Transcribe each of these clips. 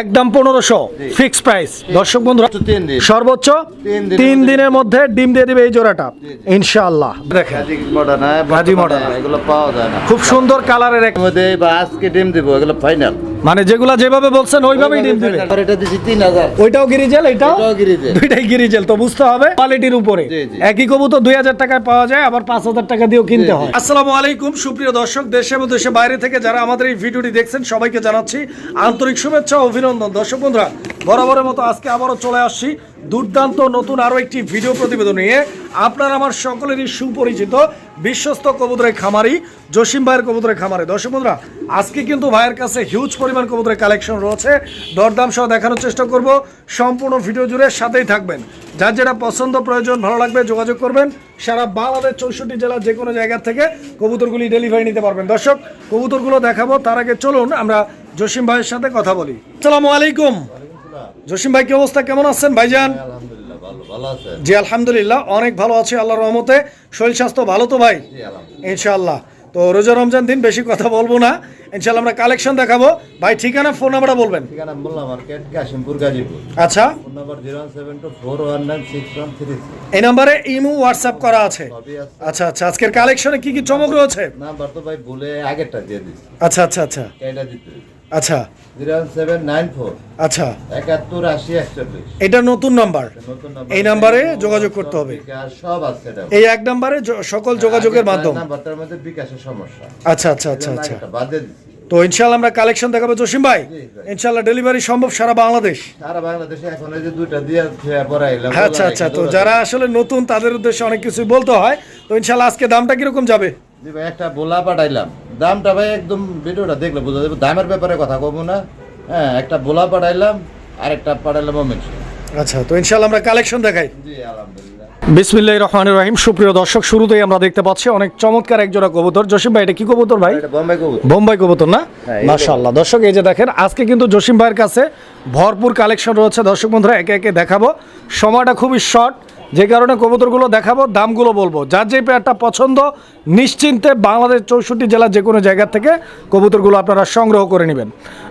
একদম পনেরোশো। Fix price. দর্শক বন্ধুরা সর্বোচ্চ তিন দিনের মধ্যে- ডিম দিয়ে দিবে এই জোড়াটা। ইনশাআল্লাহ। খুব সুন্দর কালারের মধ্যে আজকে ডিম দিব এগুলো ফাইনাল মানে যেগুলা যেভাবে বলছেন ওইভাবেই ডিম দিবে। আর এটা দিছি তিন হাজার। ওইটাও গিরিজেল এটাও? এটাও গিরিজেল। দুইটাই গিরিজেল তো বুঝতে হবে কোয়ালিটির উপরে। একই কবুতর দুই হাজার টাকায় পাওয়া যায় আবার পাঁচ হাজার টাকা দিয়েও কিনতে হয়। আসসালামু আলাইকুম সুপ্রিয় দর্শক দেশে এবং দেশে বাইরে থেকে যারা আমাদের এই ভিডিওটি দেখছেন সবাইকে জানাচ্ছি আন্তরিক শুভেচ্ছা ও অভিনন্দন। দর্শক বন্ধুরা বরাবরের মতো আজকে আবারও চলে আসছি দুর্দান্ত নতুন আরও একটি ভিডিও প্রতিবেদন নিয়ে আপনার আমার সকলেরই সুপরিচিত বিশ্বস্ত কবুতরের খামারি, জসিম ভাইয়ের কবুতরের খামারে। দর্শক বন্ধুরা, আজকে কিন্তু ভাইয়ের কাছে হিউজ পরিমাণ কবুতরের কালেকশন রয়েছে। দরদাম সহ দেখানোর চেষ্টা করব। সম্পূর্ণ ভিডিও জুড়ে সাথেই থাকবেন। যার যেটা পছন্দ, প্রয়োজন, ভালো লাগবে, যোগাযোগ করবেন। সারা বাংলাদেশ চৌষট্টি জেলার যে কোনো জায়গা থেকে কবুতরগুলি ডেলিভারি নিতে পারবেন। দর্শক, কবুতরগুলো দেখাবো, তার আগে চলুন আমরা জসিম ভাইয়ের সাথে কথা বলি। আসসালামু আলাইকুম। জসিম ভাই কি অবস্থা? কেমন আছেন ভাইজান? জি আলহামদুলিল্লাহ অনেক ভালো আছে আল্লাহর রহমতে। শরীর স্বাস্থ্য ভালো তো ভাই? ইনশাআল্লাহ। তো রোজা রমজান দিন বেশি কথা বলব না। ইনশাআল্লাহ আমরা কালেকশন দেখাবো। ভাই ঠিকানা ফোন নাম্বারটা বলবেন? ঠিকানা বললাম মার্কেট কাশিমপুর গাজীপুর। আচ্ছা। ফোন নাম্বার এই নাম্বারে ইমো হোয়াটসঅ্যাপ করা আছে। আচ্ছা আচ্ছা আজকের কালেকশনে কি কি চমক রয়েছে? নাম্বার তো ভাই আগেরটা দিয়ে দিচ্ছি। আচ্ছা আচ্ছা আচ্ছা। এটা দিতে আচ্ছা। আচ্ছা। এটা নতুন নাম্বার। এই নাম্বারে যোগাযোগ করতে হবে। এই এক নাম্বারে সকল যোগাযোগের মাধ্যম। নাম্বারটার মধ্যে বিকাশের সমস্যা। আচ্ছা আচ্ছা আচ্ছা আচ্ছা। তো ইনশাআল্লাহ আমরা কালেকশন দেখাবো। জসিম ভাই। ইনশাআল্লাহ ডেলিভারি সম্ভব সারা বাংলাদেশ? সারা বাংলাদেশে এখন এই যে দুইটা দিয়ে পড়াইলাম আচ্ছা আচ্ছা। তো যারা আসলে নতুন তাদের উদ্দেশ্যে অনেক কিছু বলতে হয়। তো ইনশাআল্লাহ আজকে দামটা কীরকম যাবে? জি ভাই একটা বোলা পাঠাইলাম। দামটা ভাই একদম ভিডিওটা দেখলে বোঝা যাবে। দামের ব্যাপারে কথা কব না। হ্যাঁ একটা বোলা পাঠাইলাম আর একটা পাঠাইলাম মোমেন্ট আচ্ছা তো ইনশাআল্লাহ আমরা কালেকশন দেখাই। জি আলহামদুলিল্লাহ। বিসমিল্লাহ রহমান রহিম। সুপ্রিয় দর্শক শুরুতেই আমরা দেখতে পাচ্ছি অনেক চমৎকার এক জোড়া কবুতর। জসিম ভাই এটা কি কবুতর ভাই? বোম্বাই কবুতর। না? হ্যাঁ, এই মাশাআল্লাহ। দর্শক এই যে দেখেন আজকে কিন্তু জসিম ভাইয়ের কাছে ভরপুর কালেকশন রয়েছে। দর্শক বন্ধুরা একে একে দেখাবো। সময়টা খুবই শর্ট যে কারণে কবুতরগুলো দেখাবো দামগুলো বলব। যার যে পেয়ারটা পছন্দ নিশ্চিন্তে বাংলাদেশ চৌষট্টি জেলার যে কোনো জায়গা থেকে কবুতরগুলো আপনারা সংগ্রহ করে নেবেন।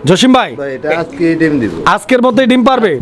জসিম ভাই ভাই আজকে আজকের মধ্যেই ডিম পারবে?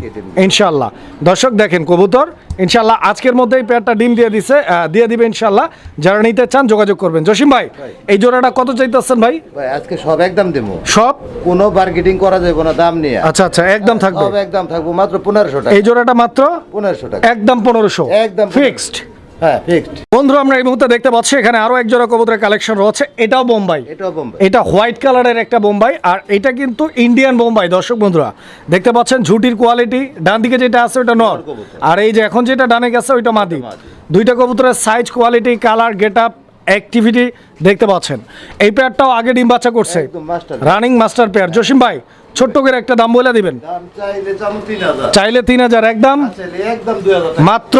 ইনশাল্লাহ দর্শক দেখেন কবুতর ইনশাল্লাহ আজকের মধ্যেই পেয়ারটা ডিম দিয়ে দিছে দিয়ে দিবে ইনশাল্লাহ যারা নিতে চান যোগাযোগ করবেন। জসিম ভাই এই জোড়াটা কত চাইতেছেন ভাই? ভাই আজকে সব একদম দেবো। সব? কোনো মার্কেটিং করা যাবে না দাম নিয়ে। আচ্ছা আচ্ছা একদম থাকবে। সব একদম থাকব মাত্র পনেরোশো টাকা। এই জোড়াটা মাত্র পনেরোশো টাকা। একদম পনেরোশো। একদম ফিক্সড হ্যাঁ ফিক্সড বন্ধু আমরা এই মুহূর্তে দেখতে পাচ্ছি এখানে আরও এক জোড়া কবুতরের কালেকশন রয়েছে। এটাও বোম্বাই। এটাও বোম্বাই। এটা হোয়াইট কালারের একটা বোম্বাই আর এটা কিন্তু ইন্ডিয়ান বোম্বাই দর্শক বন্ধুরা। দেখতে পাচ্ছেন ঝুটির কোয়ালিটি ডান দিকে যেটা আছে ওটা নর। আর এই যে এখন যেটা ডানে গেছে ওইটা মাদি। মাদি। দুইটা কবুতরের size quality colour get up activity দেখতে পাচ্ছেন। এই পেয়ারটাও আগে ডিম বাচ্চা করছে। রানিং মাস্টার পেয়ার জসিম ভাই ছোট্ট করে একটা দাম বলে দিবেন। চাইলে তিন হাজার। একদম মাত্র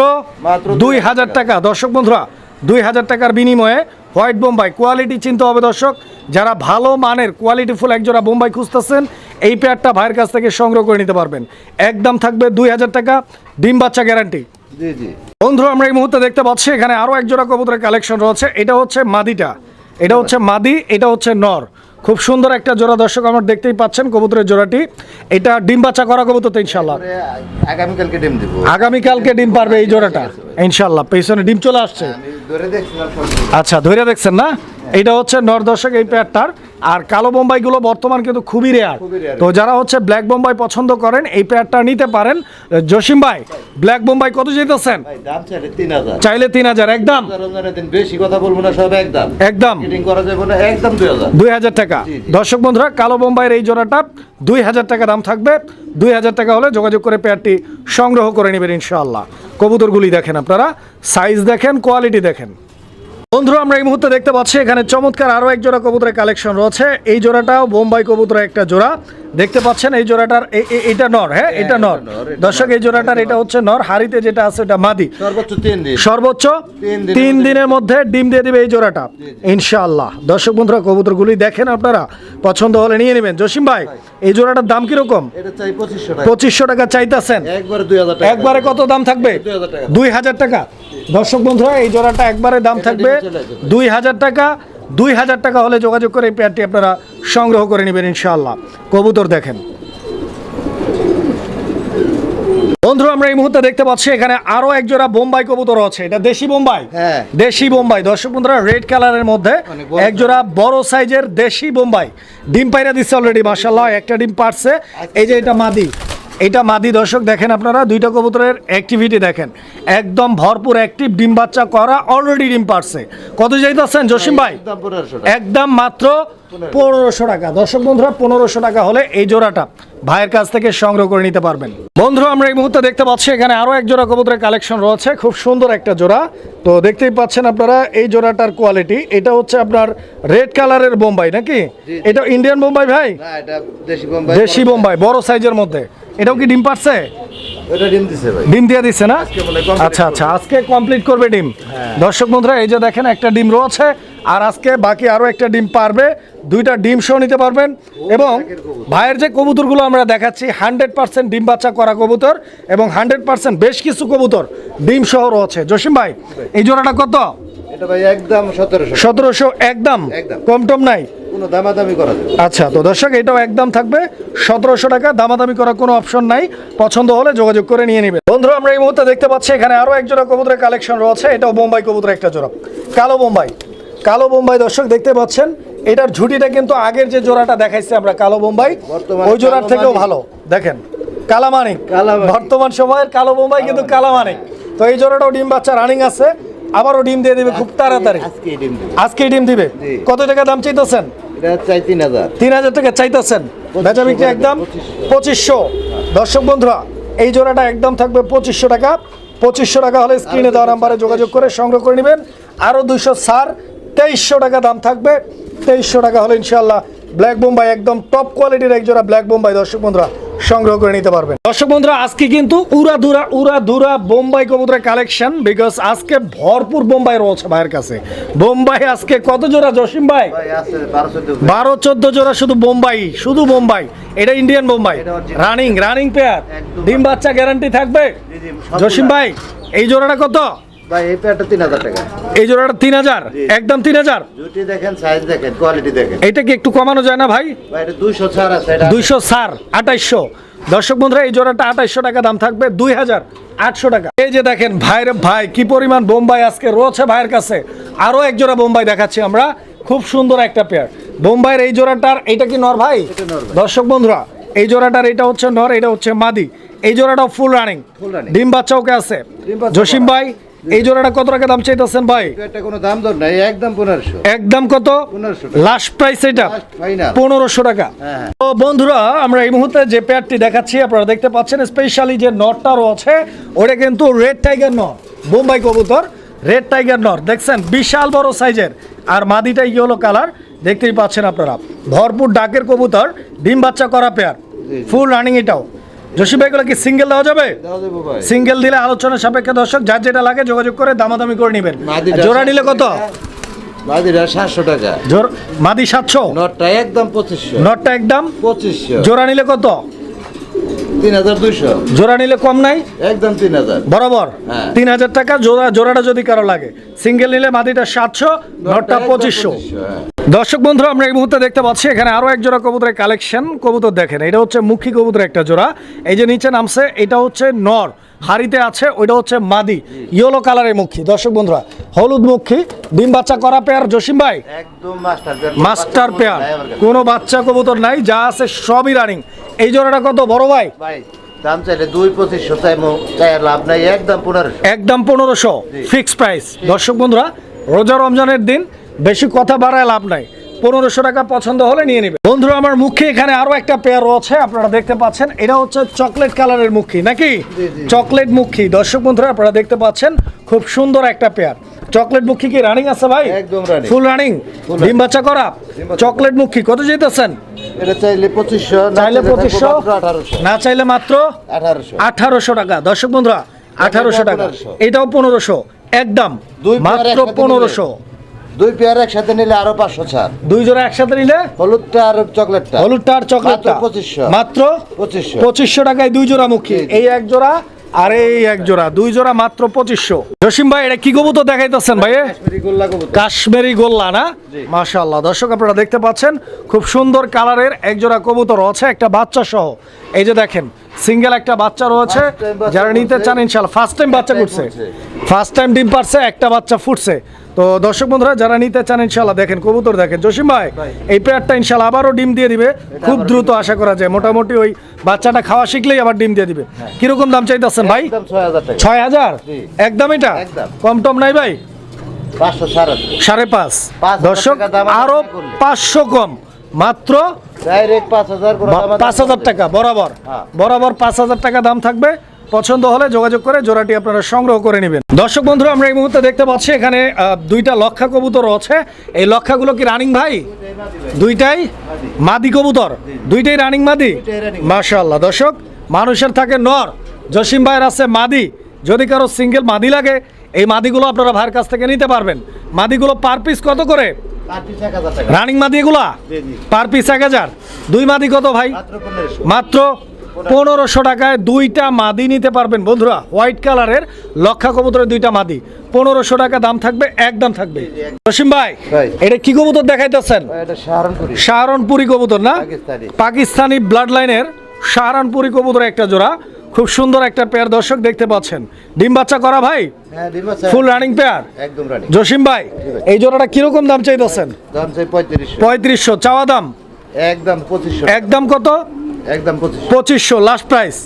মাত্র দুই হাজার টাকা। দর্শক বন্ধুরা দুই হাজার টাকার বিনিময়ে হোয়াইট বোম্বাই কোয়ালিটি চিনতে হবে দর্শক। যারা ভালো মানের কোয়ালিটিফুল একজোড়া বোম্বাই খুঁজতেছেন এই পেয়ারটা ভাইয়ের কাছ থেকে সংগ্রহ করে নিতে পারবেন। একদম থাকবে দুই হাজার টাকা ডিম বাচ্চা গ্যারান্টি। জি জি। বন্ধু আমরা এই মুহূর্তে দেখতে পাচ্ছি এখানে আরও একজোড়া কবুতরের কালেকশন রয়েছে। এটা হচ্ছে মাদিটা। এটা হচ্ছে মাদি এটা হচ্ছে নর। খুব সুন্দর একটা জোড়া দর্শক আমার দেখতেই পাচ্ছেন কবুতরের জোড়াটি। এটা ডিম বাচ্চা করা কবুতর তো ইনশাল্লাহ আগামীকালকে ডিম দিব। আগামীকালকে ডিম পারবে এই জোড়াটা। ইনশাল্লাহ পেছনে ডিম চলে আসছে। আচ্ছা ধরে দেখছেন না? এটা হচ্ছে নর দর্শক এই পেয়ারটার আর কালো বোম্বাইগুলো বর্তমান কিন্তু খুবই রেয়ার তো যারা হচ্ছে ব্ল্যাক বোম্বাই পছন্দ করেন এই পেয়ারটা নিতে পারেন। জসিম ভাই ব্ল্যাক বোম্বাই কত যেতেছেন চাইলে তিন হাজার। একদম। বেশি কথা বলব না সব একদম। একদম। একদম দুই হাজার। টাকা। দর্শক বন্ধুরা কালো বোম্বাইয়ের এই জোড়াটা দুই হাজার টাকা দাম থাকবে। দুই হাজার টাকা হলে যোগাযোগ করে পেয়ারটি সংগ্রহ করে নেবেন ইনশাআল্লাহ। কবুতরগুলি দেখেন আপনারা সাইজ দেখেন কোয়ালিটি দেখেন। বন্ধুরা, আমরা এই মুহূর্তে দেখতে পাচ্ছি এখানে চমৎকার আরও এক জোড়া কবুতরের কালেকশন রয়েছে। এই জোড়াটাও বোম্বাই কবুতরের একটা জোড়া। দেখতে পাচ্ছেন এই জোড়াটার এটা নর হ্যাঁ এটা নর। এটা নর, দর্শক এই জোড়াটার এটা হচ্ছে নর হাড়িতে যেটা আছে এটা মাদি। সর্বোচ্চ তিন দিন। সর্বোচ্চ তিন দিনের মধ্যে- ডিম দিয়ে দিবে এই জোড়াটা। ইনশাআল্লাহ। দর্শক বন্ধুরা কবুতরগুলি দেখেন আপনারা পছন্দ হলে নিয়ে নেবেন। জসিম ভাই এই জোড়াটার দাম কীরকম? এটা চাই পঁচিশশো টাকা। চাইতেছেন। একবারে কত দাম থাকবে? 2000 টাকা। দুই হাজার টাকা। দর্শক বন্ধুরা এই জোড়াটা একবারে দাম থাকবে। দুই হাজার টাকা। দুই হাজার টাকা হলে যোগাযোগ করে এই প্যাডটি আপনারা সংগ্রহ করে নেবেন ইনশাল্লাহ কবুতর দেখেন। বন্ধুরা আমরা এই মুহূর্তে দেখতে পাচ্ছি এখানে আরও একজোড়া বোম্বাই কবুতর আছে। এটা দেশি বোম্বাই? দেশি বোম্বাই। দর্শক বন্ধুরা রেড কালারের মধ্যে একজোড়া বড় সাইজের দেশি বোম্বাই। ডিম পাইরা দিচ্ছে অলরেডি মাসাল্লাহ একটা ডিম পারছে। এই যে এটা মাদি। এটা মাদি দর্শক দেখেন আপনারা দুইটা কবুতরের অ্যাক্টিভিটি দেখেন। একদম ভরপুর অ্যাক্টিভ ডিম বাচ্চা করা অলরেডি ডিম পারছে। কত যাইতেছেন জসিম ভাই? একদম মাত্র পনেরোশো। টাকা। দর্শক বন্ধুরা পনেরোশো টাকা হলে এই জোড়াটা ভাইয়ের কাছ থেকে সংগ্রহ করে নিতে পারবেন। বন্ধুরা আমরা এই মুহূর্তে দেখতে পাচ্ছি এখানে আরও এক জোড়া কবুতরের কালেকশন রয়েছে। খুব সুন্দর একটা জোড়া। তো দেখতেই পাচ্ছেন আপনারা এই জোড়াটার কোয়ালিটি এটা হচ্ছে আপনার রেড কালারের বোম্বাই নাকি? এটা ইন্ডিয়ান বোম্বাই ভাই? দেশি বোম্বাই। বড় সাইজের মধ্যে। এটাও কি ডিম পারছে? এটা ডিম দিয়ে দিচ্ছে না? আচ্ছা আচ্ছা আজকে কমপ্লিট করবে ডিম। দর্শক বন্ধুরা এই যে দেখেন একটা ডিম রয়েছে। আর আজকে বাকি আরও একটা ডিম পারবে। দুইটা ডিম সহ নিতে পারবেন। এবং ভাইয়ের যে কবুতরগুলো আমরা দেখাচ্ছি হান্ড্রেড পার্সেন্ট ডিম বাচ্চা করা কবুতর এবং হান্ড্রেড পার্সেন্ট বেশ কিছু কবুতর ডিম সহ রয়েছে। জসিম ভাই এই জোড়াটা কত? সতেরোশো। একদম। কম টম নাই? দামাদামি করা আচ্ছা তো দর্শক এটাও একদম থাকবে। সতেরোশো টাকা দামাদামি করার কোনো অপশন নাই। পছন্দ হলে যোগাযোগ করে নিয়ে নেবেন। বন্ধুরা আমরা এই মুহূর্তে দেখতে পাচ্ছি এখানে আরও এক জোড়া কবুতরের কালেকশন রয়েছে। এটাও বোম্বাই কবুতরের একটা জোড়া। কালো বোম্বাই। কালো বোম্বাই দর্শক দেখতে পাচ্ছেন এটার ঝুটিটা কিন্তু আগের যে জোড়াটা দেখাইছে আমরা কালো বোম্বাই ওই জোড়ার থেকেও ভালো। দেখেন কালামানিক। বর্তমান সময়ের কালো বোম্বাই কিন্তু কালামানিক। তো এই জোড়াটাও ডিম বাচ্চা রানিং আছে আবারও ডিম দিয়ে দিবে খুব তাড়াতাড়ি। আজকে ডিম দিবে। আজকেই ডিম দিবে? কত টাকা দাম চাইতেছেন? এটা চাই তিন হাজার। টাকা চাইতেছেন। বেচা বিক্রি একদম পঁচিশশো। দর্শক বন্ধুরা এই জোড়াটা একদম থাকবে পঁচিশশো টাকা। পঁচিশশো টাকা হলে স্ক্রিনে দেওয়া নাম্বারে যোগাযোগ করে সংগ্রহ করে নেবেন। আরও দুইশো সার তেইশশো টাকা দাম থাকবে। তেইশশো টাকা হলে ইনশাল্লাহ ব্ল্যাক বোম্বাই একদম টপ কোয়ালিটির এক জোড়া ব্ল্যাক বোম্বাই দর্শক বন্ধুরা সংগ্রহ করে নিতে পারবেন। দর্শক বন্ধুরা আজকে কিন্তু উড়া ধুরা উড়া ধুরা বোম্বাই কবুতরের কালেকশন বিকজ আজকে ভরপুর বোম্বাই রয়েছে ভাইয়ের কাছে। বোম্বাই আজকে কত জোড়া জসিম ভাই? বারো চোদ্দ জোড়া। শুধু বোম্বাই শুধু বোম্বাই। এটা Indian Bombay. Running running pair. ডিম বাচ্চা গ্যারান্টি থাকবে? জসিম ভাই এই জোড়াটা কত? ভাই এই টাকা। জোড়াটা। একদম তিন হাজার? জুটি দেখেন সাইজ দেখেন কোয়ালিটি দেখেন। এইটা কি একটু কমানো যায় না ভাই? ভাই এটা ছাড় আছে এটা দর্শক বন্ধুরা এই জোড়াটা টাকা দাম থাকবে দুই হাজার আটশো টাকা। এই যে দেখেন ভাইরে ভাই কি পরিমাণ বোম্বাই আজকে রয়েছে ভাইয়ের কাছে। আরও এক জোড়া বোম্বাই দেখাচ্ছি আমরা। খুব সুন্দর একটা পেয়ার বোম্বাইয়ের এই জোড়াটার এটা কি নর ভাই? এটা দর্শক বন্ধুরা এই জোড়াটার এটা হচ্ছে নর এটা হচ্ছে মাদি। এই জোড়াটাও ফুল রানিং। ডিম বাচ্চা ওকে আছে? জসিম ভাই এই জোড়াটা কত টাকা দাম চাইতেছেন ভাই? প্যাটটা কোনো দাম দর নাই একদম পনেরোশো। একদম কত? পনেরোশো টাকা। লাস্ট প্রাইস এটা? ফাইনাল পনেরোশো টাকা। হ্যাঁ। তো বন্ধুরা আমরা এই মুহূর্তে যে পেয়ারটি দেখাচ্ছি আপনারা দেখতে পাচ্ছেন স্পেশালি যে নটটা রয়েছে ওটা কিন্তু রেড টাইগার নট বোম্বাই কবুতর রেড টাইগার নট দেখছেন বিশাল বড় সাইজের আর মাদিটা ইয়েলো কালার দেখতেই পাচ্ছেন আপনারা। ভরপুর ডাকের কবুতর ডিম বাচ্চা করা পেয়ার ফুল রানিং এটাও। জসিম ভাইগুলো কি সিঙ্গেল দেওয়া যাবে? ভাই। সিঙ্গেল দিলে আলোচনা সাপেক্ষে দর্শক যার যেটা লাগে যোগাযোগ করে দামাদামি করে নেবেন। জোড়া নিলে কত? মাদিটা সাতশো টাকা। জোর- মাদি সাতশো? নটটা একদম পঁচিশশো। নটটা একদম? পঁচিশশো। জোড়া নিলে কত? তিন হাজার দুইশো। জোড়া নিলে কম নাই? একদম তিন হাজার। বরাবর? হ্যাঁ। তিন হাজার টাকা জোড়া জোড়াটা যদি কারও লাগে। সিঙ্গেল নিলে মাদিটা সাতশো নটটা পঁচিশশো। হ্যাঁ। দর্শক বন্ধুরা আমরা এই মুহূর্তে দেখতে পাচ্ছি এখানে আরও এক জোড়া কবুতরের কালেকশন। কবুতর দেখেন এটা হচ্ছে মুখী কবুতর একটা জোড়া। এই যে নিচে নামছে এটা হচ্ছে নর। হাড়িতে আছে ওইটা হচ্ছে মাদি ইয়েলো কালারের মুখী। দর্শক বন্ধুরা হলুদ মুখী ডিম বাচ্চা করা পেয়ার জসিম ভাই? Master pair. কোনো বাচ্চা কবুতর নাই যা আছে সবই রানিং এই জোড়াটা কত বড় ভাই? ভাই দাম চাইলে দুই পঁচিশশো চাই লাভ নাই একদম পনেরোশো। একদম পনেরোশো ফিক্স প্রাইস দর্শক বন্ধুরা রোজা রমজানের দিন বেশি কথা বাড়ায় লাভ নাই। পনেরোশো টাকা পছন্দ হলে নিয়ে নেবে। বন্ধুরা আমার মুখে এখানে আরও একটা পেয়ার রয়েছে আপনারা দেখতে পাচ্ছেন। এটা হচ্ছে চকলেট কালারের মুখী নাকি। চকলেট মুখী। দর্শক বন্ধুরা আপনারা দেখতে পাচ্ছেন খুব সুন্দর একটা পেয়ার চকলেট মুখী কি রানিং আছে ভাই? একদম running। ফুল রানিং ডিম বাচ্চা করা? চকলেট মুখী কত যেতেছেন এটা চাইলে চাইলে না চাইলে মাত্র আঠারোশো। টাকা। দর্শক বন্ধুরা আঠারোশো টাকা। এটাও পনেরোশো একদম মাত্র। পনেরোশো। দুই পেয়ার একসাথে নিলে আরও পাঁচশো ছাড়। দুই জোড়া একসাথে নিলে? হলুদটা আর চকলেটটা। হলুদটা আর চকলেটটা? 2500 মাত্র? পঁচিশশো। পঁচিশশো টাকায় দুই জোড়া মুখী। এই এক জোড়া আর এই এক জোড়া। দুই জোড়া মাত্র পঁচিশশো। জসিম ভাই এটা কি কবুতর দেখাইতেছেন ভাই কাশ্মীরি গোল্লা না? জি। মাশাআল্লাহ। দর্শক আপনারা দেখতে পাচ্ছেন খুব সুন্দর কালারের এক জোড়া কবুতর আছে একটা বাচ্চা সহ। এই যে দেখেন সিঙ্গেল একটা বাচ্চা রয়েছে যারা নিতে চান ইনশাআল্লাহ ফার্স্ট টাইম বাচ্চা ফুটছে। ফার্স্ট টাইম ডিম পারছে একটা বাচ্চা ফুটছে। তো দর্শক বন্ধুরা যারা নিতে চান ইনশাআল্লাহ দেখেন কবুতর দেখেন। জসিম ভাই। এই পেয়ারটা ইনশাআল্লাহ আবারও ডিম দিয়ে দিবে। খুব দ্রুত আশা করা যায়। মোটামুটি ওই বাচ্চাটা খাওয়া শিখলেই আবার ডিম দিয়ে দিবে। কীরকম দাম চাইতেছেন ভাই? ছয় হাজার একদম এটা? কম টম নাই ভাই? সাড়ে পাঁচ। দর্শক আরও পাঁচশো কম। মাত্র হাজার পাঁচ হাজার টাকা বরাবর। হ্যাঁ। বরাবর পাঁচ হাজার টাকা দাম থাকবে। পছন্দ হলে যোগাযোগ করে জোড়াটি আপনারা সংগ্রহ করে নেবেন। দর্শক বন্ধুরা আমরা এই মুহূর্তে দেখতে পাচ্ছি এখানে দুইটা লক্ষা কবুতর আছে এই লক্ষাগুলো কি রানিং ভাই? দুইটাই মাদি কবুতর? দুইটাই রানিং মাদি। মাশাআল্লাহ। দর্শক মানুষের থাকে নর। জসিম ভাইয়ের আছে মাদি। যদি কারও সিঙ্গেল মাদি লাগে এই মাদিগুলো আপনারা ভাইয়ের কাছ থেকে নিতে পারবেন। মাদিগুলো পার পিস কত করে? রানিং মাদি এগুলা। পার পিস এক হাজার। দুই মাদি কত ভাই? মাত্র পনেরোশো টাকায় দুইটা মাদি নিতে পারবেন বন্ধুরা। হোয়াইট কালারের লক্ষা কবুতরের দুইটা মাদি। পনেরোশো টাকা দাম থাকবে একদম থাকবে। জসিম ভাই। এটা কি কবুতর দেখাইতেছেন? সাহারনপুরি কবুতর না? পাকিস্তানি। ব্লাড লাইনের সাহারানপুরি কবুতর একটা জোড়া। খুব সুন্দর একটা পেয়ার দর্শক দেখতে পাচ্ছেন। ডিম বাচ্চা করা ভাই? ফুল রানিং পেয়ার একদম রানি জসিম ভাই এই জোড়াটা কীরকম দাম চাইতেছেন? দাম চাই পঁয়ত্রিশশো। পঁয়ত্রিশশো। চাওয়া দাম? একদম পঁচিশশো একদম কত? একদম পঁচিশশো। লাস্ট প্রাইস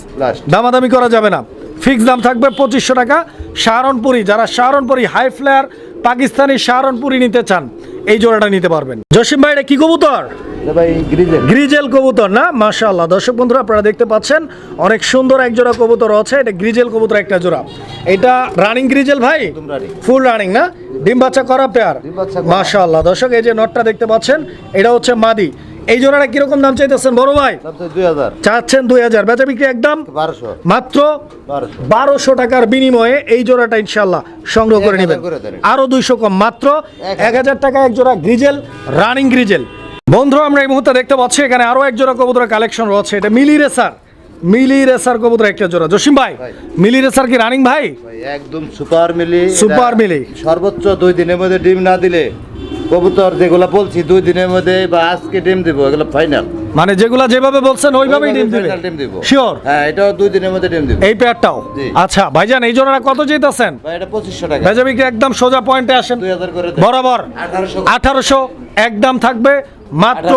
দামাদামি করা যাবে না। ফিক্স দাম থাকবে পঁচিশশো টাকা। সাহারনপুরি যারা সাহারনপুরি হাই ফ্লেয়ার পাকিস্তানি সাহারনপুরি নিতে চান এই জোড়াটা নিতে পারবেন। জসিম ভাই এটা কি কবুতর? গ্রিজেল। কবুতর না? মাশাআল্লাহ। দর্শক বন্ধুরা আপনারা দেখতে পাচ্ছেন অনেক সুন্দর এক জোড়া কবুতর আছে। এটা গ্রিজেল কবুতর একটা জোড়া। এটা রানিং গ্রিজেল ভাই? ফুল রানিং না? ডিম বাচ্চা করা পেয়ার দর্শক এই যে নটটা দেখতে পাচ্ছেন এটা হচ্ছে মাদি। এই জোড়াটা কীরকম দাম চাইতেছেন বড় ভাই? চাচ্ছেন দুই হাজার। বেচা বিক্রি একদম মাত্র বারোশো। টাকার বিনিময়ে এই জোড়াটা ইনশাল্লাহ সংগ্রহ করে নেবেন। আরও দুইশো কম মাত্র এক হাজার। টাকা এক জোড়া গ্রিজেল রানিং গ্রিজেল। বন্ধু আমরা এই মুহূর্তে দেখতে পাচ্ছি এখানে আরও এক জোড়া কবুতরের কালেকশন রয়েছে। এটা মিলি রেসার মিলি রেসার কবুতর একটা জোড়া। জসিম ভাই। মিলি রেসার কি রানিং ভাই? ভাই একদম সুপার মিলি। সুপার মিলি। সর্বোচ্চ দুই দিনের মধ্যে ডিম না দিলে কবুতর যেগুলো বলছি দুই দিনের মধ্যে বা আজকে ডিম দিব এগুলো ফাইনাল মানে যেগুলা যেভাবে বলছেন ওইভাবেই ডিম দিবে ডিম দিব। শিওর হ্যাঁ এটাও দুই দিনের মধ্যে ডিম দিব। এই পেয়ারটাও আচ্ছা ভাইজান এই জোড়াটা কত যেতেছেন? ভাই এটা পঁচিশশো টাকা। ভেজা বিক্রি একদম সোজা পয়েন্টে আসেন। দুই হাজার করে দেন। বরাবর। আঠারোশো। আঠারোশো একদম থাকবে মাত্র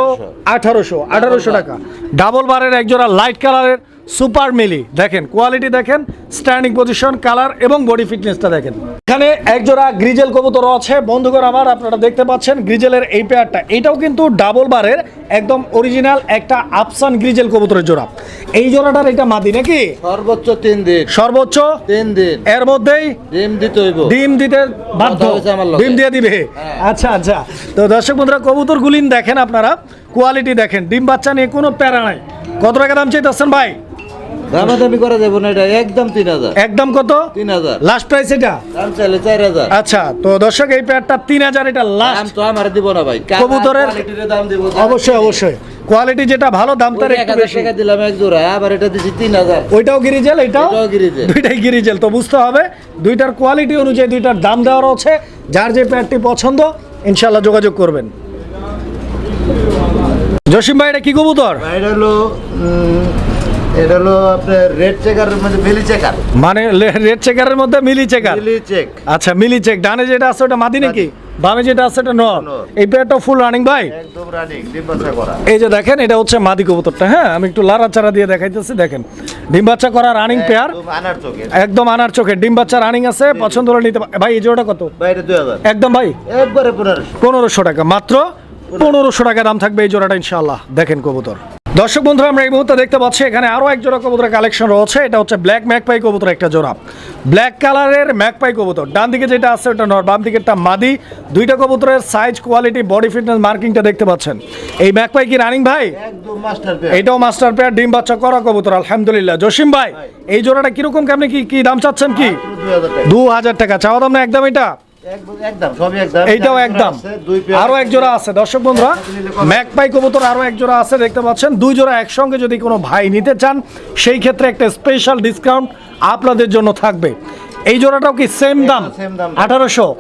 আঠারোশো। আঠারোশো টাকা। ডাবল বারের একজোড়া লাইট কালারের সুপার মিলি। দেখেন কোয়ালিটি দেখেন স্ট্যান্ডিং পজিশন কালার এবং বডি ফিটনেসটা দেখেন। এখানে একজোড়া গ্রিজেল কবুতর আছে। বন্ধুগণ আমার আপনারা দেখতে পাচ্ছেন গ্রিজেলের এই পেয়ারটা এটাও কিন্তু ডাবল বারের একদম অরিজিনাল একটা আফসান গ্রিজেল কবুতরের জোড়া। এই জোড়াটার এটা মাদি নাকি? সর্বোচ্চ তিন দিন। সর্বোচ্চ তিন দিন। এর মধ্যেই ডিম দিতে হইব। ডিম দিতে বাধ্য। ডিম দিয়ে দিবে। হ্যাঁ। আচ্ছা আচ্ছা। তো দর্শক বন্ধুরা কবুতর গুলিন দেখেন আপনারা। কোয়ালিটি দেখেন। ডিম বাচ্চা নিয়ে কোনো প্যারা নাই। কত টাকা দাম চাইতেছেন ভাই? দামাদামি করা যাবে না এটা একদম তিন হাজার। একদম কত? তিন হাজার। লাস্ট প্রাইস এটা? দাম চাইলে চার হাজার। আচ্ছা তো দর্শক এই প্যাডটা তিন হাজার এটা দাম লাস্ট তো আমার দিব না ভাই। কবুতরের- দাম দিব অবশ্যই অবশ্যই। কোয়ালিটি যেটা ভালো দাম তার একটু বেশি। টাকা দিলাম এক জোড়া আবার এটা দিছি তিন হাজার। ওইটাও গিরিজেল এটাও? এটাও গিরিজেল। দুইটাই গিরিজেল তো বুঝতে হবে। দুইটার কোয়ালিটি অনুযায়ী দুইটার দাম দেওয়ার আছে। যার যে প্যাডটি পছন্দ ইনশাল্লাহ যোগাযোগ করবেন। জসিম ভাই এটা কি কবুতর? এটা হলো এটা হলো আপনার রেড মিলি চেকার মানে রেড চেকারের মধ্যে মিলি চেকার মিলি চেক আচ্ছা মিলি চেক ডানে যেটা আছে ওটা মাদি নাকি? বামে যেটা আছে ওটা নর। নর। এই পেয়ারটা ফুল রানিং ভাই? একদম রানিং ডিম বাচ্চা করা। এই যে দেখেন এটা হচ্ছে মাদি কবুতরটা হ্যাঁ? আমি একটু লাড়াচাড়া দিয়ে দেখাইতেছি দেখেন। ডিম বাচ্চা করা রানিং পেয়ার একদম আনার চোখে একদম আনার চোখে ডিম বাচ্চা রানিং আছে পছন্দ হলে নিতে ভাই এই জোড়াটা কত? ভাই এটা দুই হাজার। একদম ভাই? একবারে পনেরোশো। পনেরোশো টাকা। মাত্র পনেরোশো। টাকা দাম থাকবে এই জোড়াটা ইনশাল্লাহ দেখেন কবুতর। দর্শক বন্ধুরা আমরা এই মুহূর্তে দেখতে পাচ্ছি এখানে আরও এক জোড়া কবুতরের কালেকশন রয়েছে। এটা হচ্ছে ব্ল্যাক ম্যাকপাই কবুতর একটা জোড়া। ব্ল্যাক কালারের ম্যাকপাই কবুতর। ডান দিকে যেটা আছে ওটা নর বাম দিকেরটা মাদি। দুইটা কবুতরের সাইজ কোয়ালিটি বডি ফিটনেস মার্কিংটা দেখতে পাচ্ছেন। এই ম্যাকপাই কি রানিং ভাই? একদম মাস্টার পেয়ার এটাও মাস্টার পেয়ার ডিম বাচ্চা করা কবুতর আলহামদুলিল্লাহ। জসিম ভাই এই জোড়াটা কীরকম কেমনি কি কি দাম চাচ্ছেন কি? দু হাজার টাকা। চাওয়া দাম না একদম এটা? এক- একদম সবই একদম এইটাও একদম আছে, দুই পেয়ার আরও এক জোড়া আছে। দর্শক বন্ধুরা ম্যাকপাই কবুতর আরও এক জোড়া আছে দেখতে পাচ্ছেন। দুই জোড়া একসঙ্গে যদি কোনো ভাই নিতে চান সেই ক্ষেত্রে একটা স্পেশাল ডিসকাউন্ট আপনাদের জন্য থাকবে। এই জোড়াটাও কি সেম দাম? আঠারোশো?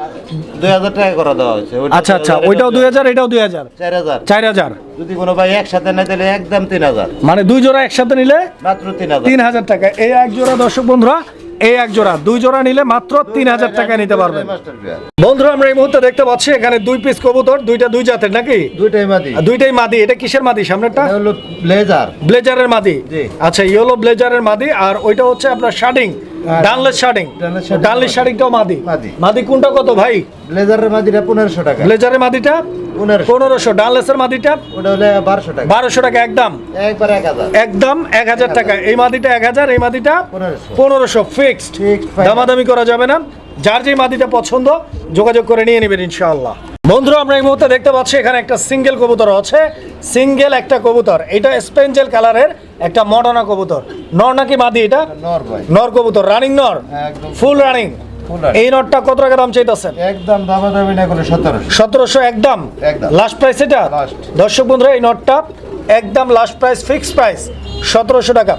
দুই হাজার টাকা করে দেওয়া হয়েছে। আচ্ছা আচ্ছা। ওইটাও দুই হাজার এটাও দুই হাজার? চার হাজার। চার হাজার? যদি কোনো ভাই একসাথে নেয় তাহলে একদম তিন হাজার। মানে দুই জোড়া একসাথে নিলে মাত্র তিন হাজার। তিন হাজার টাকা। এই এক জোড়া দর্শক বন্ধুরা এই এক জোড়া। দুই জোড়া নিলে মাত্র তিন হাজার টাকা নিতে পারবেন। বন্ধুরা আমরা এই মুহূর্তে দেখতে পাচ্ছি এখানে দুই পিস কবুতর দুইটা দুই জাতের নাকি? দুইটাই মাদি। দুইটাই মাদি। এটা কিসের মাদি সামনেটা হলো ব্লেজার। ব্লেজারের মাদি। আচ্ছা ইয়েলো ব্লেজারের মাদি আর ওইটা হচ্ছে আপনার শার্টিং। ডানলেস শার্টিং? ডানলেস শার্টিংটাও মাদি? কোনটা কত ভাই? ব্লেজারের মাদিটা পনেরোশো টাকা। ব্লেজারের মাদিটা? পনেরোশো। ডানলেসের মাদিটা? ওটা হলে বারোশো টাকা। বারোশো টাকা একদম। একবার এক হাজার। একদম এক হাজার টাকা। এই মাদিটা এক হাজার এই মাদিটা পনেরোশো। ফিক্সড. দামাদামি করা যাবে না। যার যে মাদিটা পছন্দ যোগাযোগ করে নিয়ে নেবেন ইনশাআল্লাহ। বন্ধুরা আমরা এই মুহূর্তে দেখতে পাচ্ছি এখানে একটা সিঙ্গেল কবুতর আছে। সিঙ্গেল একটা কবুতর। এটা স্পেঞ্জেল কালারের একটা মডনা কবুতর। নর নাকি মাদি এটা? নর ভাই। নর কবুতর রানিং নর? একদম। ফুল রানিং এই নটটা কত টাকা দাম চাইতেছেন? একদম দামা দামি না করলে সতেরোশো। সতেরোশো একদম? একদম। লাস্ট প্রাইস এটা। দর্শক বন্ধুরা এই নটটা একদম লাস্ট প্রাইস ফিক্সড প্রাইস সতেরোশো টাকা।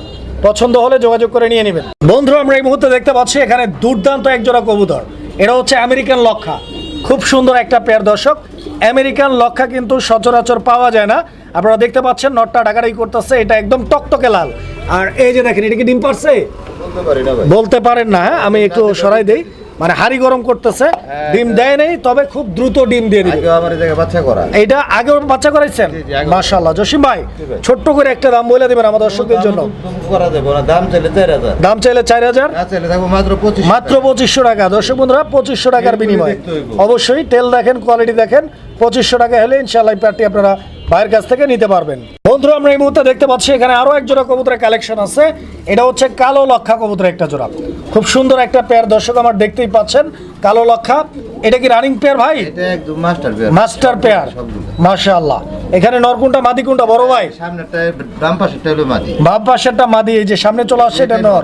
পছন্দ হলে যোগাযোগ করে নিয়ে নেবেন। বন্ধুরা আমরা এই মুহূর্তে দেখতে পাচ্ছি এখানে দুর্দান্ত এক জোড়া কবুতর। এটা হচ্ছে আমেরিকান লক্ষা। খুব সুন্দর একটা পেয়ার দর্শক। আমেরিকান লক্ষা কিন্তু সচরাচর পাওয়া যায় না। আপনারা দেখতে পাচ্ছেন নটটা ডাকাডাকি করতেছে এটা একদম টকটকে লাল। আর এই যে দেখেন এটা কি ডিম পারছে? বলতে পারেন না হ্যাঁ আমি একটু সরাই দেই। মানে হাড়ি গরম করতেছে ডিম দেয় নেই তবে খুব দ্রুত ডিম দিয়ে দিবে। আগে বাচ্চা করা। এইটা আগেও বাচ্চা করাইছেন? মাশাআল্লাহ। জসিম ভাই। ছোট্ট করে একটা দাম বলে দিবেন আমাদের দর্শকদের জন্য। দাম চাইলে চার হাজার। দাম চাইলে চার হাজার? মাত্র পঁচিশ মাত্র পঁচিশশো টাকা। দর্শক বন্ধুরা পঁচিশশো টাকার বিনিময়ে। অবশ্যই তেল দেখেন কোয়ালিটি দেখেন পঁচিশশো টাকা হলে ইনশাল্লাহ এই প্যাডটি আপনারা ভাইয়ের কাছ থেকে নিতে পারবেন। বন্ধুরা আমরা এই মুহূর্তে দেখতে পাচ্ছি এখানে আরও এক জোড়া কবুতরের কালেকশন আছে। এটা হচ্ছে কালো লক্ষা কবুতরের একটা জোড়া। খুব সুন্দর একটা পেয়ার দর্শক আমার দেখতেই পাচ্ছেন কালো লক্ষা। এটা কি রানিং পেয়ার ভাই? মাস্টার পেয়ার মাস্টার পেয়ার মাশাআল্লাহ। এখানে নরকুনটা মাদি কোনটা বড় ভাই? ডান পাশেরটা হলো মাদি। বাম পাশেরটা মাদি এই যে সামনে চলে আসছে এটা নর।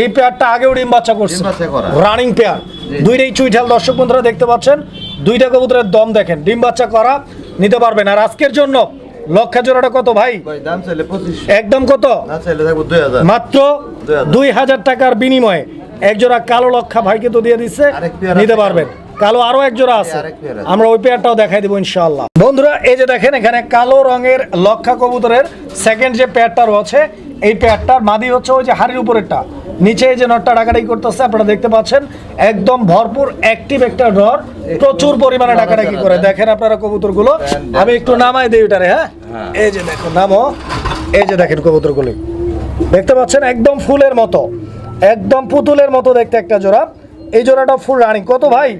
এই পেয়ারটা আগেও ডিম বাচ্চা করছে। রানিং পেয়ার দুইটাই চুইঠাল দর্শক বন্ধুরা দেখতে পাচ্ছেন। দুইটা কবুতরের দম দেখেন ডিম বাচ্চা করা নিতে পারবেন। আর আজকের জন্য লক্ষা জোড়াটা কত ভাই? একদম কত? মাত্র দুই হাজার। টাকার বিনিময়ে এক জোড়া কালো লক্ষা ভাইকে তো দিয়ে দিচ্ছে নিতে পারবেন। কালো। আরও এক জোড়া আছে। আমরা ওই পেয়ারটাও দেখাই দেবো ইনশাআল্লাহ। বন্ধুরা এই যে দেখেন এখানে কালো রঙের লক্ষা কবুতরের সেকেন্ড যে পেয়ারটা রয়েছে এই পেয়ারটার মাদি হচ্ছে ওই যে হাড়ির উপরেরটা। নিচে এই যে নটটা ডাকাডাকি করতেছে আপনারা দেখতে পাচ্ছেন একদম ভরপুর অ্যাক্টিভ একটা নর প্রচুর পরিমাণে ডাকাডাকি করে। দেখেন আপনারা কবুতরগুলো। আমি একটু নামাই দিই ওটারে হ্যাঁ? হ্যাঁ। এই যে দেখুন নামো। এই যে দেখেন কবুতরগুলি। দেখতে পাচ্ছেন একদম ফুলের মতো একদম পুতুলের মতো দেখতে একটা জোড়া। এই জোড়াটা ফুল রানিং কত ভাই?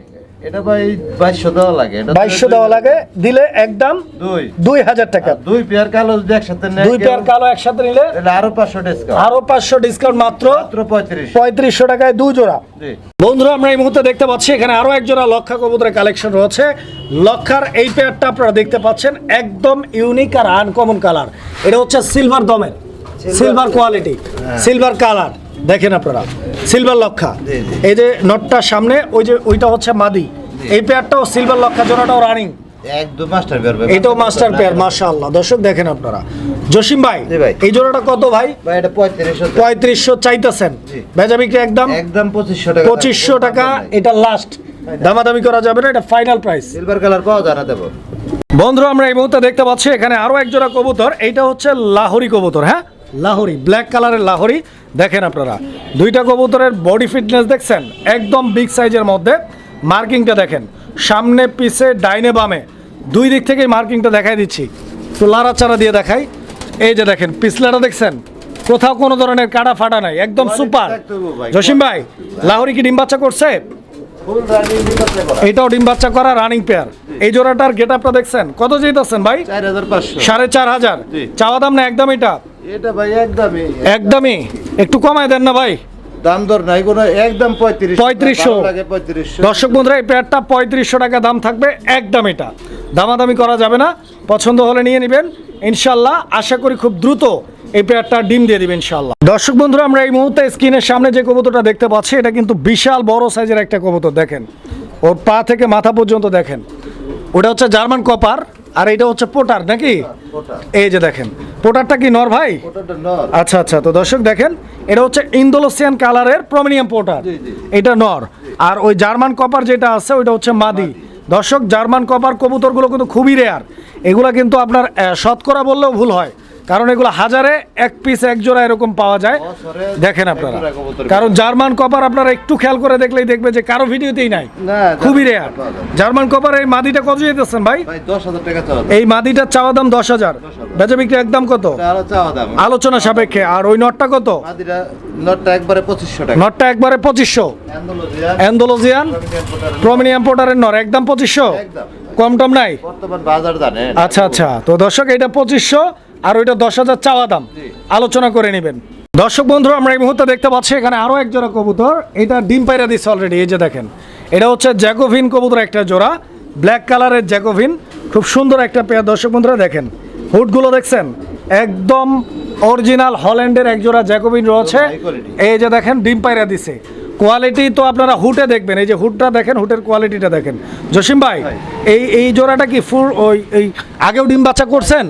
এটা ভাই বাইশশো দেওয়া লাগে। এটা বাইশশো দেওয়া লাগে দিলে একদম দুই। দুই হাজার টাকা। দুই পেয়ার কালো যদি একসাথে নেয় দুই পেয়ার কালো একসাথে নিলে তাহলে আরও ডিসকাউন্ট আরও পাঁচশো ডিসকাউন্ট মাত্র টাকায় দুই জোড়া। জি। বন্ধুরা আমরা এই মুহূর্তে দেখতে পাচ্ছি এখানে আরও এক জোড়া লক্ষা কবুতরের কালেকশন রয়েছে। লক্ষার এই পেয়ারটা আপনারা দেখতে পাচ্ছেন একদম ইউনিক আর আনকমন কালার এটা হচ্ছে সিলভার দমের। সিলভার কোয়ালিটি সিলভার কালার দেখেন আপনারা সিলভার লক্ষা। এই যে নটটার সামনে ওই যে ওইটা হচ্ছে মাদি। এই পেয়ারটাও সিলভার লক্ষা জোড়াটাও রানিং একদম মাস্টার পেয়ার ভাই এটাও মাস্টার পেয়ার মাশাআল্লাহ। দর্শক দেখেন আপনারা। জসিম ভাই এই জোড়াটা কত ভাই? ভাই এটা পঁয়ত্রিশশো পঁয়ত্রিশশো চাইতেছেন। জি। বেচা একদম? একদম পঁচিশশো টাকা। পঁচিশশো টাকা এটা লাস্ট দামাদামি করা যাবে না এটা ফাইনাল প্রাইস সিলভার কালার পাওয়া যায় দেবো। বন্ধুরা আমরা এই মুহূর্তে দেখতে পাচ্ছি এখানে আরও এক জোড়া কবুতর এইটা হচ্ছে লাহোরি কবুতর হ্যাঁ? লাহোরি ব্ল্যাক কালারের লাহোরি। দেখেন আপনারা দুইটা কবুতরের বডি ফিটনেস দেখছেন? একদম বিগ সাইজের মধ্যে। মার্কিংটা দেখেন সামনে পিছে ডাইনে বামে। দুই দিক থেকেই মার্কিংটা দেখাই দিচ্ছি। তো লাড়াচাড়া দিয়ে দেখাই। এই যে দেখেন পিছলাটা দেখছেন? কোথাও কোনো ধরনের কাটা ফাটা নাই একদম সুপার। জসিম ভাই লাহোরি কি ডিম বাচ্চা করছে? এটাও ডিম বাচ্চা করা রানিং পেয়ার এই জোড়াটার গেট আপটা দেখছেন? কত যেতেছেন ভাই? সাড়ে চার হাজার। চাওয়া দাম না একদম এটা? এটা ভাই একদমই। একদমই? একটু কমায় দেন না ভাই। দাম দর নাই কোনো একদম পঁয়ত্রিশ পঁয়ত্রিশশো। দর্শক বন্ধুরা এই পেয়ারটা পঁয়ত্রিশশো টাকা দাম থাকবে একদম এটা। দামাদামি করা যাবে না পছন্দ হলে নিয়ে নেবেন। ইনশাল্লাহ আশা করি খুব দ্রুত এই পেয়ারটা ডিম দিয়ে দিবেন ইনশাল্লাহ দর্শক বন্ধুরা আমরা এই মুহূর্তে স্ক্রিনের সামনে যে কবুতরটা দেখতে পাচ্ছি এটা কিন্তু বিশাল বড় সাইজের একটা কবুতর দেখেন। ওর পা থেকে মাথা পর্যন্ত দেখেন। ওটা হচ্ছে জার্মান কপার। আর এটা হচ্ছে পোটার নাকি? এই যে দেখেন পোটারটা কি নর ভাই? আচ্ছা আচ্ছা তো দর্শক দেখেন এটা হচ্ছে ইন্দোলোসিয়ান কালারের প্রমিনিয়াম পোটার। এটা নর। আর ওই জার্মান কপার যেটা আছে ওইটা হচ্ছে মাদি। দর্শক জার্মান কপার কবুতরগুলো কিন্তু খুবই রেয়ার এগুলা কিন্তু আপনার শতকরা বললেও ভুল হয়। কারণ এগুলো হাজারে এক পিস এক জোড়া এরকম পাওয়া যায়। দেখেন আপনারা। কারণ জার্মান কপার আপনারা একটু খেয়াল করে দেখলেই দেখবে যে কারও ভিডিওতেই নাই। খুবই রেয়ার জার্মান কপার এই মাদিটা কত যেতেছেন ভাই? এই মাদিটার চাওয়া দাম দশ হাজার। বেচা বিক্রি একদম কত? আলোচনা সাপেক্ষে। আর ওই নটটা কত? নটটা একবারে পঁচিশশো টাকা। নটটা একবারে পঁচিশশো। অ্যান্ডালুজিয়ান, প্রমিনিয়াম পোটার পোটারের নর একদম পঁচিশশো। কম টম নাই? আচ্ছা আচ্ছা। তো দর্শক এটা পঁচিশশো। আর ওইটা দশ হাজার চাওয়া দাম। আলোচনা করে নেবেন। দর্শক বন্ধু আমরা এই মুহূর্তে দেখতে পাচ্ছি এখানে আরও এক জোড়া কবুতর। এটা ডিম পাইরা দিচ্ছে অলরেডি এই যে দেখেন। এটা হচ্ছে জ্যাকোভিন কবুতর একটা জোড়া ব্ল্যাক কালারের জ্যাকোভিন। খুব সুন্দর একটা পেয়ার। দর্শক বন্ধুরা দেখেন হুডগুলো দেখছেন? একদম অরিজিনাল হল্যান্ডের এক জোড়া জ্যাকোভিন রয়েছে। এই যে দেখেন ডিম পাইরা দিছে। কোয়ালিটি তো আপনারা হুটে দেখবেন। এই যে হুটটা দেখেন হুটের কোয়ালিটিটা দেখেন। জসিম ভাই। এই এই জোড়াটা কি ফুল ওই এই আগেও ডিম বাচ্চা করছেন?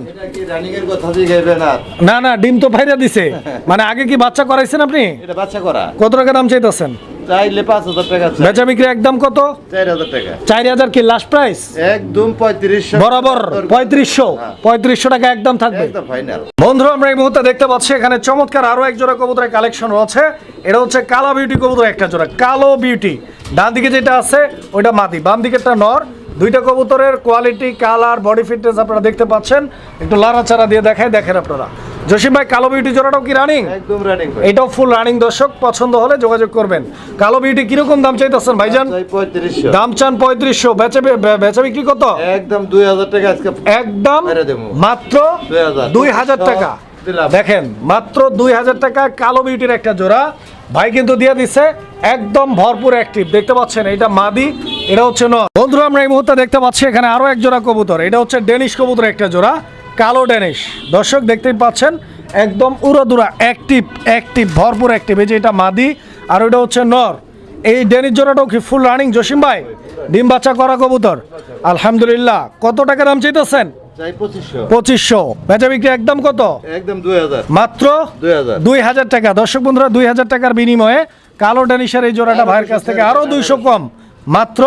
না না ডিম তো ভাইরা দিছে। মানে আগে কি বাচ্চা করাইছেন আপনি? বাচ্চা করা। কত টাকা দাম চাইতেছেন? চাইলে পাঁচ হাজার টাকা বেচা বিক্রি একদম কত? চার হাজার টাকা। চার হাজার কি লাস্ট প্রাইস একদম পঁয়ত্রিশশো। বরাবর পঁয়ত্রিশশো। হ্যাঁ। পঁয়ত্রিশশো টাকা একদম থাকবে। ফাইনাল বন্ধুরা আমরা এই মুহূর্তে দেখতে পাচ্ছি এখানে চমৎকার আরও এক জোড়া কবুতরের কালেকশন রয়েছে এটা হচ্ছে কালো বিউটি কবুতর একটা জোড়া কালো বিউটি ডান দিকে যেটা আছে ওইটা মাদি। বাম দিকেরটা নর। দুইটা কবুতরের কোয়ালিটি কালার বডি ফিটনেস আপনারা দেখতে পাচ্ছেন। একটু লাড়াচাড়া দিয়ে দেখায় দেখেন আপনারা। জসিম ভাই কালো বিউটি জোড়াটাও কি রানিং একদম রানিং এটাও ফুল রানিং দর্শক পছন্দ হলে যোগাযোগ করবেন। কালো বিউটি কীরকম দাম চাইতেছেন ভাইজান? দাম চান পঁয়ত্রিশশো। বেচে বেচা বিক্রি কত? একদম দুই হাজার টাকা আজকে একদম। মাত্র 2000 দুই হাজার টাকা। দেখেন মাত্র দুই হাজার টাকা কালো বিউটির একটা জোড়া। ভাই কিন্তু দিয়ে দিচ্ছে একদম ভরপুর অ্যাক্টিভ দেখতে পাচ্ছেন এটা মাদি এটা হচ্ছে ন বন্ধুরা আমরা এই মুহূর্তে দেখতে পাচ্ছি এখানে আরও এক জোড়া কবুতর। এটা হচ্ছে ডেনিশ কবুতর একটা জোড়া। কালো ডেনিশ দর্শক দেখতেই পাচ্ছেন একদম উড়াদুরা অ্যাক্টিভ অ্যাক্টিভ ভরপুর অ্যাক্টিভ এই যে এটা মাদি আর ওইটা হচ্ছে নর। এই ডেনিশ জোড়াটাও কি ফুল রানিং জসিম ভাই ডিম বাচ্চা করা কবুতর। আলহামদুলিল্লাহ। কত টাকা দাম চাইতেছেন? পঁচিশশো। বেচা বিক্রি একদম কত? একদম দুই হাজার। মাত্র দুই হাজার। টাকা। দর্শক বন্ধুরা দুই হাজার টাকার বিনিময়ে কালো ড্যানিশের এই জোড়াটা ভাইয়ের কাছ থেকে আরও দুইশো কম। মাত্র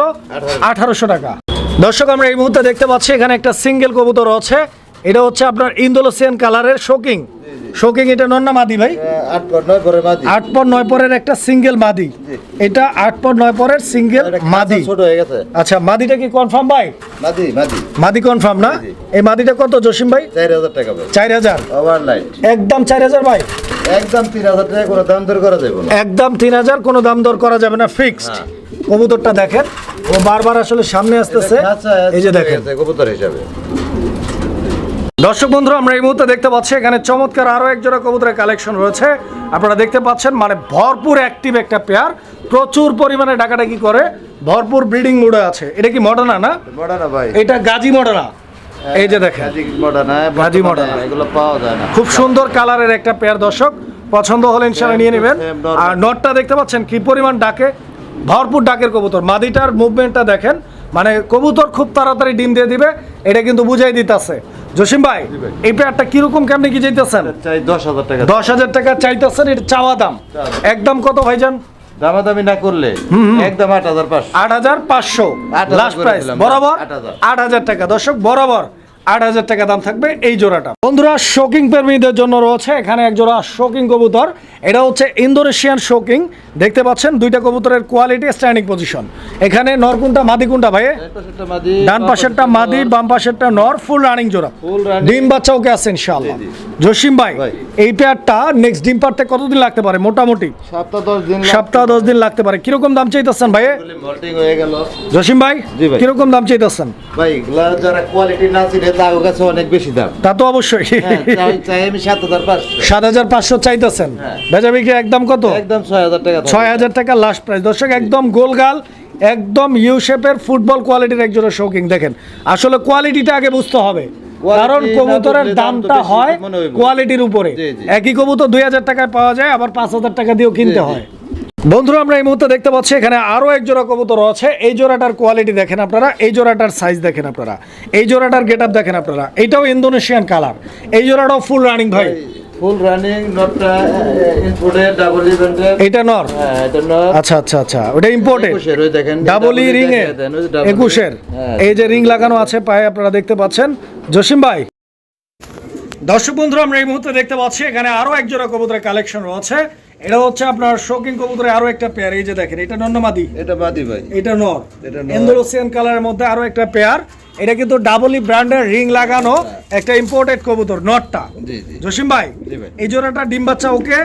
আঠারোশো। টাকা। দর্শক আমরা এই মুহূর্তে দেখতে পাচ্ছি এখানে একটা সিঙ্গেল কবুতর আছে এটা হচ্ছে আপনার ইন্দোলোসিয়ান কালারের শোকিং শোকিং এটা নন্না মাদি ভাই? আট পর নয় পরে মাদি। আট পর নয় পরের একটা সিঙ্গেল মাদি। এটা আট পর নয় পরের সিঙ্গেল মাদি। ছোট হয়ে গেছে। আচ্ছা মাদিটা কি কনফার্ম ভাই? মাদি মাদি। মাদি কনফার্ম না? এই মাদিটা কত জসিম ভাই? চার হাজার টাকা ভাই। চার হাজার। একদম চার হাজার ভাই? একদম তিন হাজার টাকা করে দাম দর করা যাবে না। একদম তিন হাজার কোনো দাম দর করা যাবে না ফিক্সড হ্যাঁ। কবুতরটা দেখেন। ও বারবার আসলে সামনে আসতেছে। এই যে দেখেন। কবুতর হিসাবে। দর্শক বন্ধু আমরা এই মুহূর্তে দেখতে পাচ্ছি এখানে চমৎকার আরও এক জোড়া কবুতরের কালেকশন রয়েছে। আপনারা দেখতে পাচ্ছেন মানে ভরপুর অ্যাক্টিভ একটা পেয়ার প্রচুর পরিমাণে ডাকাডাকি করে ভরপুর ব্রিডিং মুডে আছে। এটা কি মডার্না না? মডার্না ভাই। এটা গাজী মডার্না এই যে দেখেন। গাজী মডার্না। এগুলো পাওয়া যায় না। খুব সুন্দর কালারের একটা পেয়ার দর্শক। পছন্দ হলে ইনশাল্লাহ নিয়ে নেবেন. আর নটটা দেখতে পাচ্ছেন কি পরিমাণ ডাকে। ভরপুর ডাকের কবুতর। মাদিটার মুভমেন্টটা দেখেন মানে কবুতর খুব তাড়াতাড়ি ডিম দিয়ে দিবে এটা কিন্তু বুঝাই দিতেছে। জসিম ভাই। এই পেয়ারটা কীরকম কেমনি কি চাইতেছেন? চাই দশ হাজার টাকা। দশ হাজার টাকা চাইতেছেন এটা চাওয়া দাম। একদম কত ভাইজান? দামাদামি না করলে একদম আট হাজার পাঁচশো। আট হাজার পাঁচশো। লাস্ট প্রাইস বরাবর? 8,000 আট হাজার টাকা। দর্শক বরাবর আট হাজার টাকা দাম থাকবে এই জোড়াটা। বন্ধুরা শোকিং প্রেমীদের জন্য রয়েছে এখানে এক জোড়া শোকিং কবুতর। এটা হচ্ছে ইন্দোনেশিয়ান শোকিং দেখতে পাচ্ছেন দুইটা কবুতরের কোয়ালিটি স্ট্যান্ডিং পজিশন এখানে নরকুনটা মাদি কোনটা ভাই। ডান পাশেরটা মাদি বাম পাশেরটা নর। ফুল রানিং জোড়া। ডিম বাচ্চা ওকে আছে ইনশাআল্লাহ। জসিম ভাই। এই পেয়ারটা নেক্সট ডিম পারতে কতদিন লাগতে পারে? মোটামুটি। সপ্তাহ দশ দিন সপ্তাহ দশ দিন লাগতে পারে। কীরকম দাম চাইতেছেন ভাই? মল্টিং হয়ে গেল। জসিম ভাই। কীরকম দাম চাইতেছেন? ভাই যারা কোয়ালিটি না চিনে তার কাছে অনেক বেশি দাম। তা তো অবশ্যই। হ্যাঁ, পাঁচশো সাত হাজার পাঁচশো। চাইতেছেন। হ্যাঁ। বিক্রি একদম কত? একদম ছয় হাজার টাকা ছয় হাজার টাকা লাস্ট প্রাইস দর্শক একদম গোলগাল একদম ইউ শেপের ফুটবল কোয়ালিটির শৌকিং দেখেন। আসলে কোয়ালিটিটা আগে বুঝতে হবে। কারণ কবুতরের দামটা হয় কোয়ালিটির উপরে। একই কবুতর দুই হাজার টাকায় পাওয়া যায় আবার পাঁচ হাজার টাকা দিয়েও কিনতে। হয়। বন্ধুরা আমরা এই মুহূর্তে দেখতে পাচ্ছি এখানে আরও এক জোড়া কবুতর আছে। এই জোড়াটার কোয়ালিটি দেখেন আপনারা এই জোড়াটার সাইজ দেখেন আপনারা এই জোড়াটার গেট দেখেন আপনারা। এইটাও ইন্দোনেশিয়ান কালার এই জোড়াটাও ফুল রানিং ভাই। ফুল রানিং নটটা ডাবল নর? হ্যাঁ এটা নট আচ্ছা আচ্ছা আচ্ছা ওটা ইম্পোর্টেড একুশের ওই দেখেন ডাবল ই রিং এর হ্যাঁ। এই যে রিং লাগানো আছে পায়ে আপনারা দেখতে পাচ্ছেন। জসিম ভাই। দর্শক বন্ধুরা আমরা এই মুহূর্তে দেখতে পাচ্ছি এখানে আরও এক জোড়া কবুতরের কালেকশন রয়েছে। এটা হচ্ছে আপনার শৌকিং কবুতরের আরও একটা পেয়ার এই যে দেখেন এটা নন্নমাদি এটা বাদি ভাই। এটা নর। এটা। এন্ডোলোসিয়ান কালারের মধ্যে আরও একটা পেয়ার এটা কিন্তু ডাবলি ব্র্যান্ডের রিং লাগানো একটা ইম্পোর্টেড কবুতর নটটা জি জি। জসিম ভাই এই জোড়াটা ডিম বাচ্চা ওকে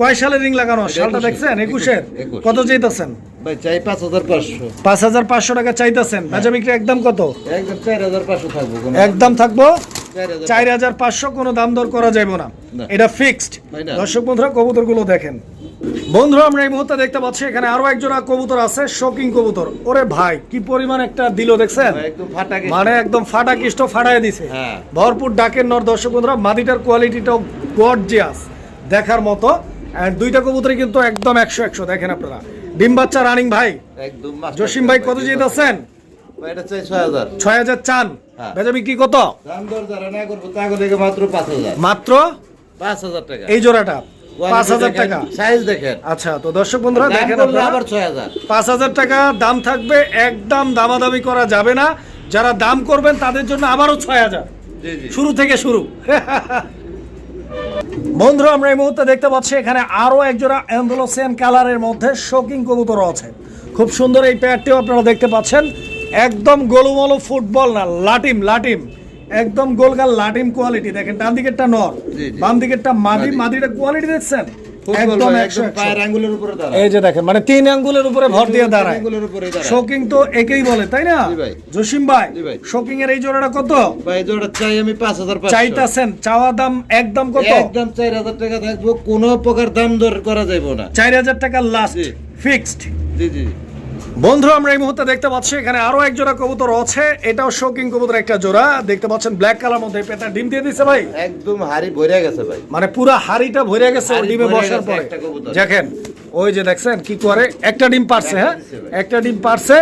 কয় সালে রিং লাগানো? সালটা দেখছেন? একুশের? একুশ। কত চাইতেছেন? ভাই চাই পাঁচ হাজার পাঁচশো। পাঁচ হাজার পাঁচশো টাকা চাইতেছেন। বেচা বিক্রি একদম কত? একদম চার হাজার পাঁচশো থাকব একদম থাকব? চার হাজার পাঁচশো কোনো দাম দর করা যাবে না। এটা ফিক্সড দর্শক বন্ধুরা কবুতরগুলো দেখেন। বন্ধুরা আমরা এই মুহূর্তে দেখতে পাচ্ছি এখানে আরও একজোড়া কবুতর আছে শোকিং কবুতর। ওরে ভাই কি পরিমাণ একটা দিল দেখছেন। মানে একদম ফাটা কিষ্ট ফাটায় দিছে। হ্যাঁ। ভরপুর ডাকের নর দর্শক বন্ধুরা মাদিটার কোয়ালিটিটাও গর্জিয়াস দেখার মতো। আর দুইটা কবুতরই কিন্তু একদম একশো একশো দেখেন আপনারা। ডিম বাচ্চা রানিং ভাই। একদম জসিম ভাই কত জি, যেতেছেন ভাই, এটা চাই ছয় হাজার। চান? হ্যাঁ। বেচা বিক্রি কত? দাম দর যারা না করব তা থেকে মাত্র পাঁচ হাজার। মাত্র? পাঁচ হাজার টাকা। এই জোড়াটা? পাঁচ হাজার টাকা? সাইজ দেখেন। আচ্ছা তো দর্শক বন্ধুরা দাম দেখেন আবার ছয় হাজার। পাঁচ হাজার টাকা দাম থাকবে একদম দামাদামি করা যাবে না। যারা দাম করবেন তাদের জন্য আবারও ছয় হাজার। শুরু থেকে শুরু। বন্ধুরা আমরা এই মুহূর্তে দেখতে পাচ্ছি এখানে আরও একজোড়া অ্যান্ডোলোসিয়ান কালারের মধ্যে শোকিং কবুতর আছে। খুব সুন্দর এই পেয়ারটিও আপনারা দেখতে পাচ্ছেন। একদম গোলুমলো ফুটবল না লাটিম লাটিম। একদম গোলগাল লাটিম কোয়ালিটি দেখেন ডান দিকেরটা নর। বাম দিকেরটা মাদি। মাদি। মাদিটা কোয়ালিটি দেখছেন? ফুটবল একদম ভাই, একশো একদম একশো। পায়ের আঙ্গুলের উপরে এই যে দেখেন মানে তিন আঙ্গুলের উপরে ভর দিয়ে দাঁড়ায়। আঙ্গুলের উপরে দাঁড়ায়। শোকিং তো একেই বলে তাই না? জসিম ভাই শোকিং এর এই জোড়াটা কত? ভাই জোড়া চাই আমি পাঁচ হাজার। চাইতাছেন চাওয়া দাম একদম কত? একদম চার হাজার টাকা থাকব কোনো প্রকার দাম দর করা যাবে না। চার হাজার টাকা লাস্ট ফিক্সড জি জি। বন্ধু আমরা এই মুহূর্তে দেখতে পাচ্ছি এখানে আরও এক জোড়া কবুতর আছে। এটাও শোকিং কবুতর একটা জোড়া। দেখতে পাচ্ছেন ব্ল্যাক কালার মধ্যে পেটা ডিম দিয়ে দিছে ভাই। একদম হাড়ি ভরে গেছে ভাই। মানে পুরো হাড়িটা ভরে গেছে ডিমে বসার পরে। দেখেন ওই যে দেখছেন কি করে? একটা ডিম পারছে হ্যাঁ? একটা ডিম পারছে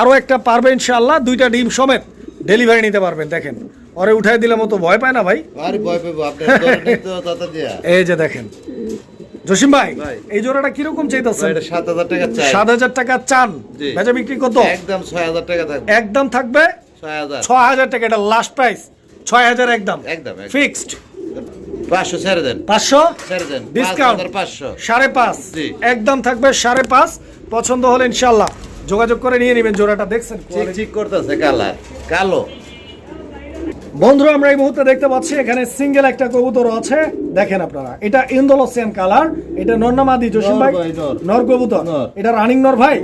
আরও একটা পারবে ইনশাআল্লাহ দুইটা ডিম সমেত ডেলিভারি নিতে পারবেন। দেখেন ওরে উঠাই দিলে মতো ভয় পায় না ভাই? আরে ভয় পেবো। আপনার তো দিয়া। এই যে দেখেন জসিম ভাই। এই জোড়াটা কীরকম চাইতেছেন? সাত হাজার টাকা সাত হাজার টাকা চান? বেচা বিক্রি কত? একদম ছয় হাজার টাকা থাকবে। একদম থাকবে? ছয় হাজার। টাকা এটা লাস্ট প্রাইস ছয় হাজার একদম। একদম। ফিক্সড পাঁচশো ছেড়ে দেন। পাঁচশো? ছেড়ে দেন। ডিসকাউন্ট পাঁচশো। সাড়ে পাঁচ। একদম থাকবে সাড়ে পাঁচ। পছন্দ হলে ইনশাল্লাহ যোগাযোগ করে নিয়ে নেবেন জোড়াটা দেখছেন চিক করতেছে কালার। কালো। বন্ধুরা আমরা এই মুহূর্তে দেখতে পাচ্ছি এখানে সিঙ্গেল একটা কবুতর আছে। দেখেন আপনারা এটা ইন্দোলসিয়ান কালার এটা নর্নামাদি জসিম ভাই। নর। কবুতর। এটা রানিং নর ভাই।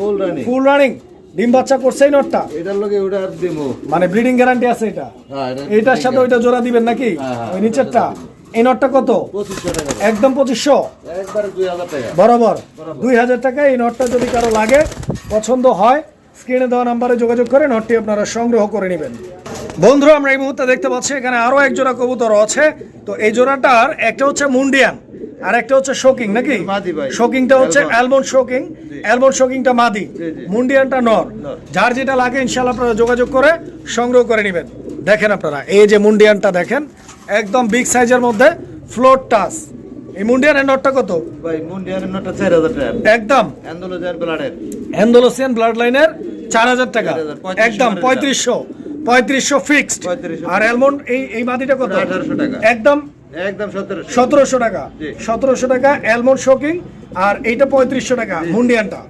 ফুল রানিং ডিম বাচ্চা করছে এই এটার লোকে ওটা দিমু মানে ব্রিডিং গ্যারান্টি আছে এটা। হ্যাঁ, এটার সাথে ওইটা জোড়া দিবেন নাকি? হ্যাঁ, হ্যাঁ, ওই নিচেরটা। এই নটটা কত? একদম পঁচিশশো। বরাবর। দুই হাজার টাকা এই নটটা যদি কারও লাগে পছন্দ হয় স্ক্রিনে দেওয়া নাম্বারে যোগাযোগ করে নটটি আপনারা সংগ্রহ করে নেবেন। বন্ধুরা আমরা এই মুহূর্তে দেখতে পাচ্ছি এখানে আরও এক জোড়া কবুতর আছে তো এই জোড়াটার একটা হচ্ছে মুন্ডিয়ান আর একটা হচ্ছে শোকিং নাকি। শোকিংটা হচ্ছে অ্যালমন্ড। শোকিং অ্যালমন্ড শোকিংটা মাদি। মুন্ডিয়ানটা নর নর। যার যেটা লাগে ইনশাল্লাহ আপনারা যোগাযোগ করে সংগ্রহ করে নেবেন দেখেন আপনারা এই যে মুন্ডিয়ানটা দেখেন একদম বিগ সাইজের মধ্যে ফ্লোর টাচ এই মুন্ডিয়ানের নটটা কত? ভাই মুন্ডিয়ানের নোটটা চার হাজার টাকা। একদম। অ্যান্ডোলোজার ব্লাডের অ্যান্ডোলোসিয়ান ব্লাড লাইনের চার হাজার টাকা। একদম পঁয়ত্রিশশো পঁয়ত্রিশশো ফিক্সড আর অ্যালমন্ড এই এই মাটিটা কত? 1800 টাকা। একদম। একদম সতেরোশো। সতেরোশো টাকা। জি। সতেরোশো টাকা অ্যালমন্ড শোকিং আর এইটা পঁয়ত্রিশশো টাকা মুন্ডিয়ানটা।